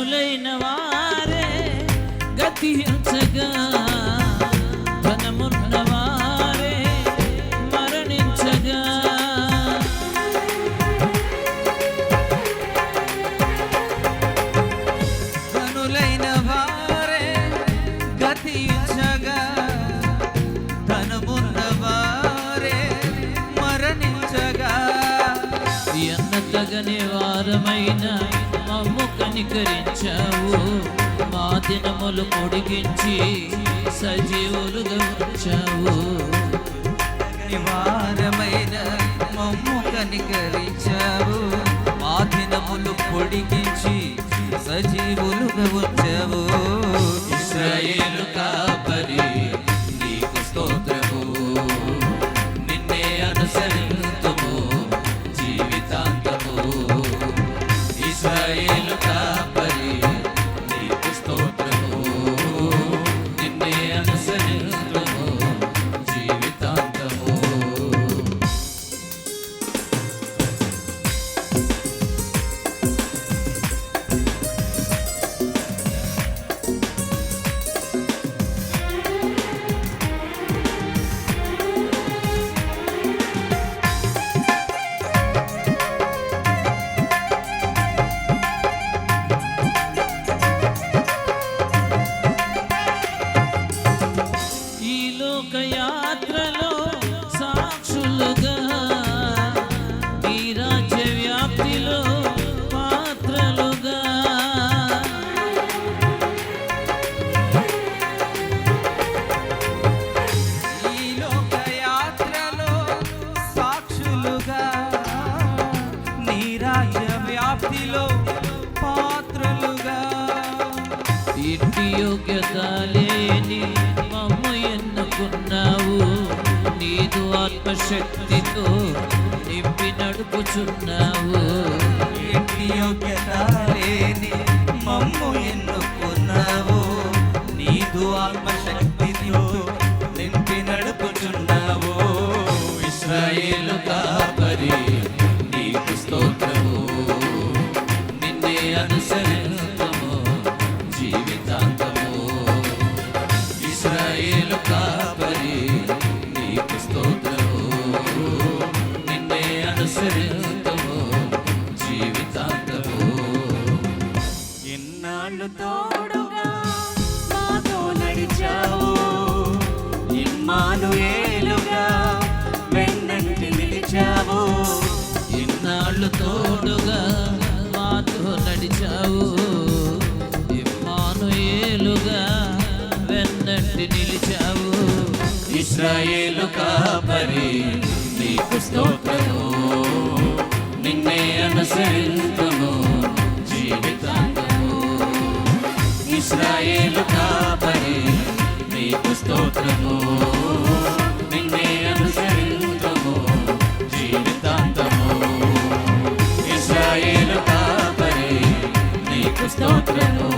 ధనములైన వారే గతి అచ్చగా ధనమున్న వారే మరణించగా. ధనులైన వారే గతి అచ్చగా ధనమున్న మరణించగా. ఎన్న వారమైన కనికరించావు. మా దినములు పొడిగించి సజీవులుగా ఉంచావు. నివారమైన మమ్ము కనికరించావు. మా దినములు పొడిగించి సజీవులుగా ఉంచావు. యాత్రలో సాక్షులుగా ఈ రాజ్య వ్యాప్తిలో పాత్రలుగా. ఈ లోక యాత్రలో సాక్షులుగా నీ రాజ్య వ్యాప్తిలో పాత్రలుగా. ఇంటి యోగ్యత లే ఆత్మశక్తితో నింపి నడుపుచున్నావు. ఎట్టి యోగ్యత లేని మమ్ము ఎన్నుకున్నావు. నీదు ఆత్మశక్తితో నింపి నడుపుచున్నావు. ఇస్రాయేలు కాపరి నీకు స్తోత్రము. నిన్నే అనుసరించము తోడుగా మాతో నడిచావు. ఇమ్మానుయేలుగా వెన్నంటి నిలిచావు. ఇస్రాయేలు కాపరి నీకు స్తోత్రము. నిన్నే అనుసరింతుము జీవితాంతము ఇస్రాయేలు కాపరి నీకు స్తోత్రము. ఇస్రాయేలు కాపరి నీకు స్తోత్రము